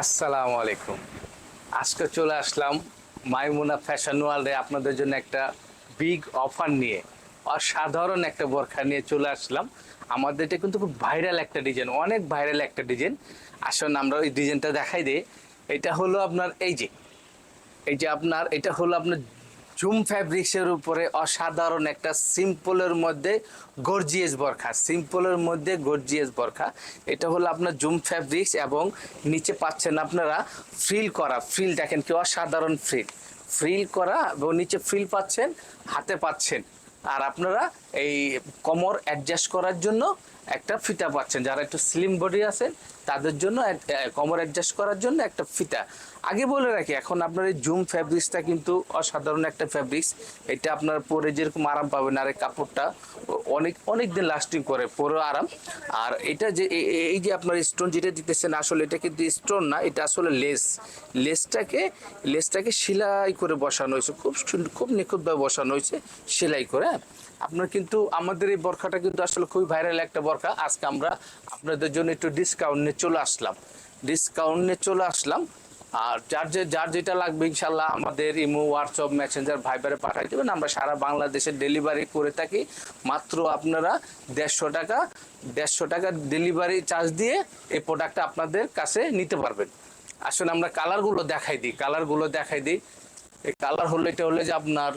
আসসালামু আলাইকুম। আজকে চলে আসলাম মাইমুনা ফ্যাশন ওয়ার্ল্ডে আপনাদের জন্য একটা বিগ অফার নিয়ে, অসাধারণ একটা বরখা নিয়ে চলে আসলাম। আমাদের এটা কিন্তু খুব ভাইরাল একটা ডিজাইন অনেক ভাইরাল একটা ডিজাইন আসুন আমরা ওই ডিজাইনটা দেখাই দিই। এটা হলো আপনার এই যে এই যে আপনার, এটা হলো আপনার জুম ফ্যাব্রিক্সের উপরে অসাধারণ একটা সিম্পলের মধ্যে গর্জিয়াস বরখা, সিম্পলের মধ্যে গর্জিয়াস বরখা। এটা হলো আপনার জুম ফ্যাব্রিক্স এবং নিচে পাচ্ছেন আপনারা ফ্রিল করা ফ্রিল দেখেন কি অসাধারণ ফ্রিল ফ্রিল করা এবং নিচে ফ্রিল পাচ্ছেন, হাতে পাচ্ছেন। আর আপনারা এই কোমর অ্যাডজাস্ট করার জন্য একটা ফিতা পাচ্ছেন। যারা একটু স্লিম বডি আছেন, তাদের জন্য কমর অ্যাডজাস্ট করার জন্য একটা ফিতা। আগে বলে রাখি, এখন আপনার এই জুম ফ্যাব্রিক্সটা কিন্তু অসাধারণ একটা ফ্যাব্রিক্স এটা আপনার পরে যেরকম আরাম পাবেন আর এই কাপড়টা। অনেক অনেক দিন লাস্টিং করে পরেও আরাম। আর এটা যে এই যে আপনার স্টোন যেটা দিতেছেন, আসলে এটা কিন্তু স্টোন না, এটা আসলে লেস লেসটাকে লেসটাকে সেলাই করে বসানো হয়েছে। খুব খুব নিখুঁতভাবে বসানো হয়েছে, সেলাই করে হ্যাঁ? আপনার কিন্তু, আমাদের এই বরখাটা কিন্তু আসলে খুবই ভাইরাল একটা বরখা। আজকে আমরা আপনাদের জন্য একটু ডিসকাউন্ট নিয়ে চলে আসলাম। ডিসকাউন্ট নিয়ে চলে আসলাম। আর যার যে, যার যেটা লাগবে ইনশাল্লাহ আমাদের ইমো হোয়াটসঅ্যাপ মেসেঞ্জার ভাইবারে পাঠাই দেবেন। আমরা সারা বাংলাদেশে ডেলিভারি করে থাকি। মাত্র আপনারা দেড়শো টাকা দেড়শো টাকা ডেলিভারি চার্জ দিয়ে এই প্রোডাক্টটা আপনাদের কাছে নিতে পারবেন। আসলে আমরা কালারগুলো দেখাই দিই কালারগুলো দেখাই দিই। এই কালার হলো, এটা হলো যে আপনার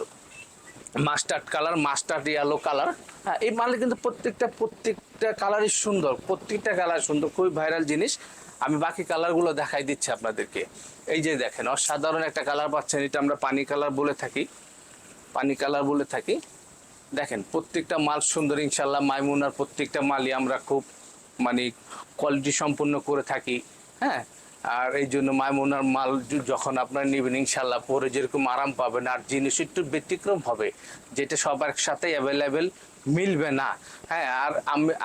mustard colour mustard yellow colour হ্যাঁ এই মালে কিন্তু প্রত্যেকটা প্রত্যেকটা কালারই সুন্দর, প্রত্যেকটা কালার সুন্দর, খুবই ভাইরাল জিনিস। আমি বাকি কালারগুলো দেখাই দিচ্ছি আপনাদেরকে। এই যে দেখেন, অসাধারণ একটা কালার পাচ্ছেন, এটা আমরা পানি কালার বলে থাকি। পানি কালার বলে থাকি। দেখেন, প্রত্যেকটা মাল সুন্দর ইনশাল্লাহ মাইমুনার প্রত্যেকটা মালই আমরা খুব মানে কোয়ালিটি সম্পূর্ণ করে থাকি হ্যাঁ? আর এই জন্য মাইমুনার মাল যখন আপনার নেবেন ইনশাল্লাহ পরে যেরকম আরাম পাবেন, আর জিনিস একটু ব্যতিক্রম হবে, যেটা সবার সাথে অ্যাভেলেবেল মিলবে না। হ্যাঁ আর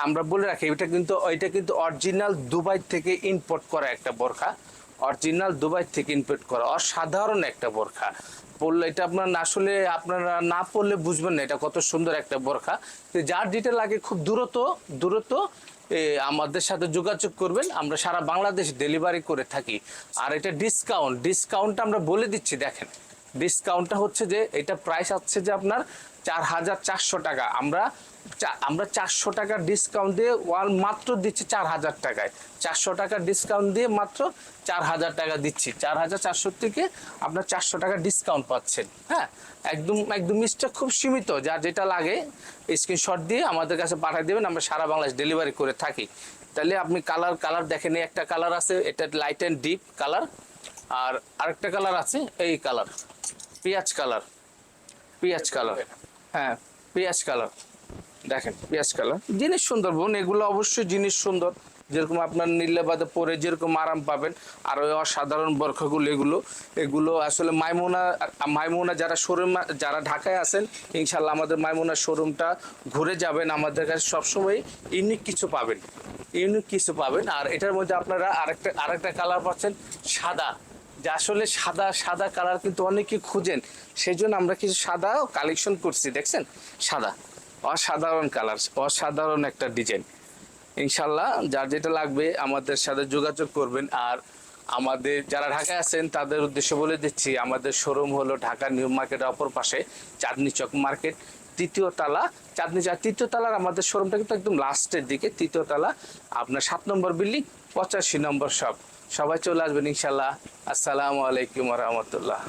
আমরা বলে রাখি, এটা কিন্তু এটা কিন্তু অরিজিনাল দুবাই থেকে ইম্পোর্ট করা একটা বোরখা। অরিজিনাল দুবাই থেকে ইম্পোর্ট করা, অসাধারণ একটা বোরখা। পড়লে এটা আপনার না আসলে আপনারা না পড়লে বুঝবেন না, এটা কত সুন্দর একটা বোরখা। যার যেটা লাগে খুব দূরত দূরত আমাদের সাথে যোগাযোগ করবেন। আমরা সারা বাংলাদেশ ডেলিভারি করে থাকি। আর এটা ডিসকাউন্ট ডিসকাউন্টটা আমরা বলে দিচ্ছি, দেখেন। ডিসকাউন্টটা হচ্ছে যে, এটা প্রাইস আছে যে আপনার চার হাজার চারশো টাকা। আমরা আমরা চারশো টাকা ডিসকাউন্ট দিয়ে ওয়াল মাত্র দিচ্ছি চার হাজার টাকায়। চারশো টাকা ডিসকাউন্ট দিয়ে মাত্র চার হাজার টাকা দিচ্ছি। চার হাজার চারশো থেকে আপনার চারশো টাকা ডিসকাউন্ট পাচ্ছেন। হ্যাঁ? একদম একদম মিসটা খুব সীমিত যার যেটা লাগে স্ক্রিনশট দিয়ে আমাদের কাছে পাঠিয়ে দেবেন, আমরা সারা বাংলাদেশ ডেলিভারি করে থাকি। তাহলে আপনি কালার কালার দেখেন একটা কালার আছে, এটা লাইট অ্যান্ড ডিপ কালার আর আরেকটা কালার আছে, এই কালার পেঁয়াজ কালার পেঁয়াজ কালার হ্যাঁ পেঁয়াজ কালার। দেখেন, পেঁয়াজ কালার। জিনিস সুন্দর বোন, এগুলো অবশ্যই জিনিস সুন্দর। যেরকম আপনার নীলাবাদে পরে যেরকম আরাম পাবেন, আর ওই অসাধারণ বরখাগুলো, এগুলো এগুলো আসলে মাইমুনা মাইমুনা যারা শোরুম, যারা ঢাকায় আছেন, ইনশাল্লাহ আমাদের মাইমুনা শোরুমটা ঘুরে যাবেন। আমাদের কাছে সবসময় ইউনিক কিছু পাবেন। ইউনিক কিছু পাবেন। আর এটার মধ্যে আপনারা আরেকটা আরেকটা কালার পাচ্ছেন, সাদা। যে আসলে সাদা সাদা কালার কিন্তু অনেকে খুঁজেন। সেই জন্য আমরা কিছু সাদা কালেকশন করছি, দেখছেন? সাদা, অসাধারণ কালার অসাধারণ একটা ডিজাইন ইনশাল্লাহ, যার যেটা লাগবে আমাদের সাথে যোগাযোগ করবেন। আর আমাদের যারা ঢাকায় আছেন, তাদের উদ্দেশ্য বলে দিচ্ছি, আমাদের শোরুম হলো ঢাকা নিউ মার্কেটের অপর পাশে চাঁদনি চক মার্কেট। তৃতীয় তালা, চাঁদনি চক, তৃতীয় তালার আমাদের শোরুমটা কিন্তু একদম লাস্টের দিকে। তৃতীয় তালা, আপনার সাত নম্বর বিল্ডিং পঁচাশি নম্বর শপ সবাই চলে আসবেন ইনশাল্লাহ। আসসালামু আলাইকুম রহমতুল্লাহ।